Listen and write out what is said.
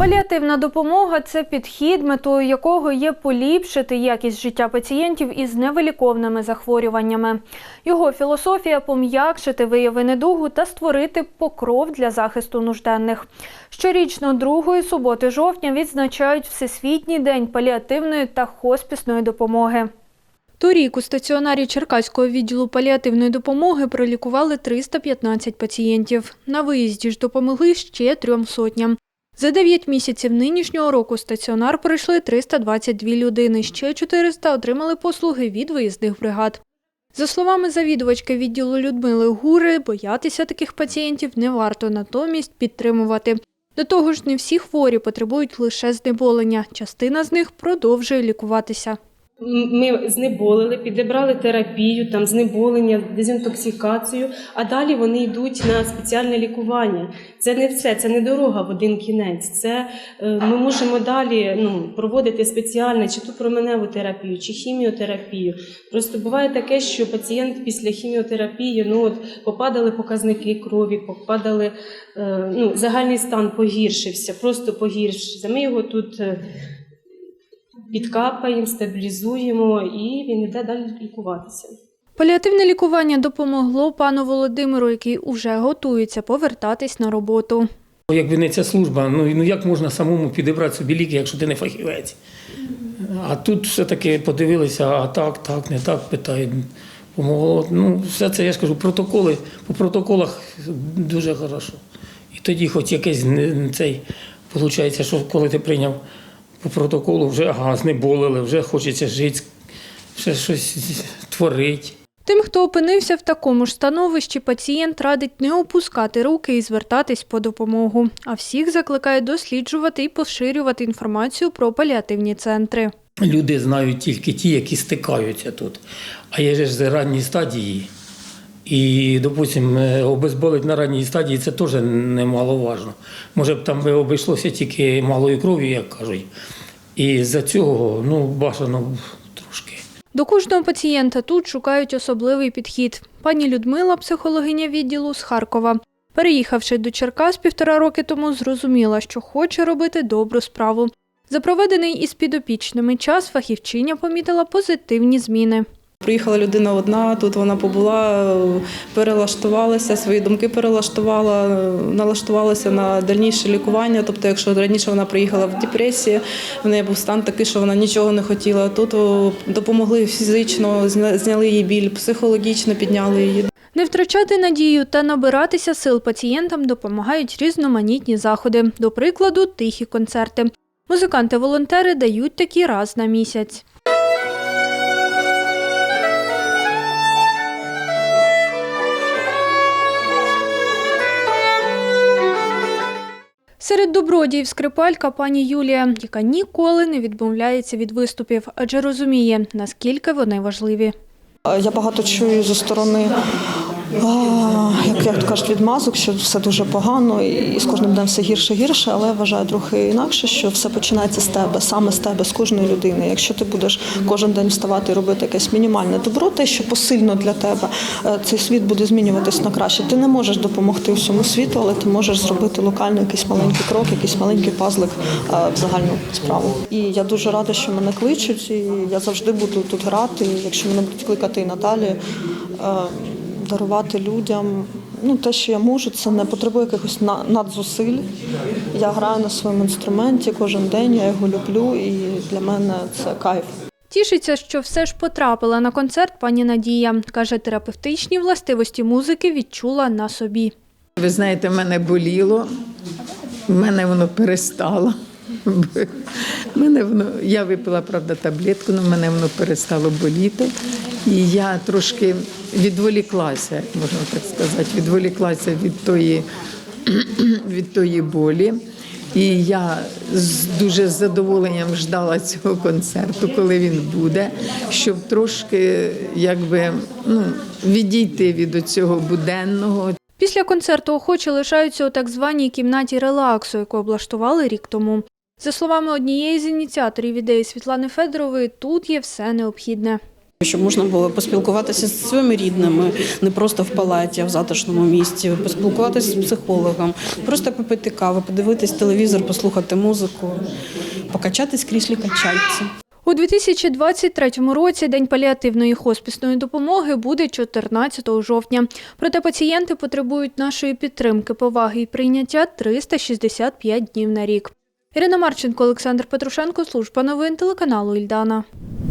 Паліативна допомога це підхід, метою якого є поліпшити якість життя пацієнтів із невиліковними захворюваннями. Його філософія пом'якшити вияви недугу та створити покров для захисту нужденних. Щорічно другої суботи жовтня відзначають Всесвітній день паліативної та хоспісної допомоги. Торік у стаціонарі Черкаського відділу паліативної допомоги пролікували 315 пацієнтів. На виїзді ж допомогли ще трьом сотням. За 9 місяців нинішнього року стаціонар пройшли 322 людини, ще 400 отримали послуги від виїзних бригад. За словами завідувачки відділу Людмили Гури, боятися таких пацієнтів не варто, натомість підтримувати. До того ж, не всі хворі потребують лише знеболення. Частина з них продовжує лікуватися. Ми знеболили, підібрали терапію, там знеболення, дезінтоксикацію, а далі вони йдуть на спеціальне лікування. Це не все, це не дорога в один кінець. Це е, ми можемо далі ну, проводити спеціальне чи ту променеву терапію, чи хіміотерапію. Просто буває таке, що пацієнт після хіміотерапії ну, от, попадали показники крові, попадали, е, ну, загальний стан погіршився, просто погіршився. Ми його тут. Підкапаємо, стабілізуємо і він йде далі лікуватися. Паліативне лікування допомогло пану Володимиру, який уже готується повертатись на роботу. Якби не ця служба, ну, ну як можна самому підібрати собі ліки, якщо ти не фахівець? А тут все-таки подивилися, а так, так, не так, питають. Помогло. Ну, все це я ж кажу, протоколи, по протоколах дуже хорошо. І тоді хоч якийсь цей, виходить, що коли ти прийняв по протоколу, вже ага, знеболили, вже хочеться жити, ще щось творити. Тим, хто опинився в такому ж становищі, пацієнт радить не опускати руки і звертатись по допомогу. А всіх закликає досліджувати і поширювати інформацію про паліативні центри. Люди знають тільки ті, які стикаються тут. А є ж з ранній стадії. І, допустимо, обезболить на ранній стадії це теж немаловажно. Може б там обійшлося тільки малою кров'ю, як кажуть. І за цього ну, бажано трошки. До кожного пацієнта тут шукають особливий підхід. Пані Людмила, психологиня відділу з Харкова. Переїхавши до Черкас півтора роки тому, зрозуміла, що хоче робити добру справу. За проведений із підопічними час фахівчиня помітила позитивні зміни. Приїхала людина одна, тут вона побула, перелаштувалася, свої думки перелаштувала, налаштувалася на дальніше лікування. Тобто, якщо раніше вона приїхала в депресії, в неї був стан такий, що вона нічого не хотіла. Тут допомогли фізично, зняли її біль, психологічно підняли її. Не втрачати надію та набиратися сил пацієнтам допомагають різноманітні заходи, до прикладу, тихі концерти. Музиканти-волонтери дають такі раз на місяць. Серед добродіїв скрипалька пані Юлія, яка ніколи не відмовляється від виступів, адже розуміє, наскільки вони важливі. Я багато чую зі сторони, як, як кажуть, відмазок, що все дуже погано і з кожним днем все гірше гірше, але я вважаю трохи інакше, що все починається з тебе, саме з тебе, з кожної людини. Якщо ти будеш кожен день вставати і робити якесь мінімальне добро, те, що посильно для тебе, е, цей світ буде змінюватись на краще. Ти не можеш допомогти всьому світу, але ти можеш зробити локально якийсь маленький крок, якийсь маленький пазлик е, в загальну справу. І я дуже рада, що мене кличуть, і я завжди буду тут грати. Якщо мене будуть кликати і надалі, е, дарувати людям. Ну, те, що я можу, це не потребує якихось на- надзусиль. Я граю на своєму інструменті кожен день, я його люблю, і для мене це кайф. Тішиться, що все ж потрапила на концерт пані Надія. Каже, терапевтичні властивості музики відчула на собі. Ви знаєте, мене боліло, в мене воно перестало. Мене воно, я випила, правда, таблетку, але в мене воно перестало боліти. І я трошки відволіклася, можна так сказати, відволіклася від тої, від тої болі. І я з дуже задоволенням ждала цього концерту, коли він буде, щоб трошки якби ну, відійти від цього буденного, Після концерту охочі лишаються у так званій кімнаті релаксу, яку облаштували рік тому. За словами однієї з ініціаторів ідеї Світлани Федорової, тут є все необхідне. Щоб можна було поспілкуватися зі своїми рідними, не просто в палаті, а в затишному місці, поспілкуватися з психологом, просто попити каву, подивитись телевізор, послухати музику, покачатись кріслі качальці. У 2023 році День паліативної хоспісної допомоги буде 14 жовтня. Проте пацієнти потребують нашої підтримки, поваги і прийняття 365 днів на рік. Ірина Марченко, Олександр Петрушенко, служба новин телеканалу Ільдана.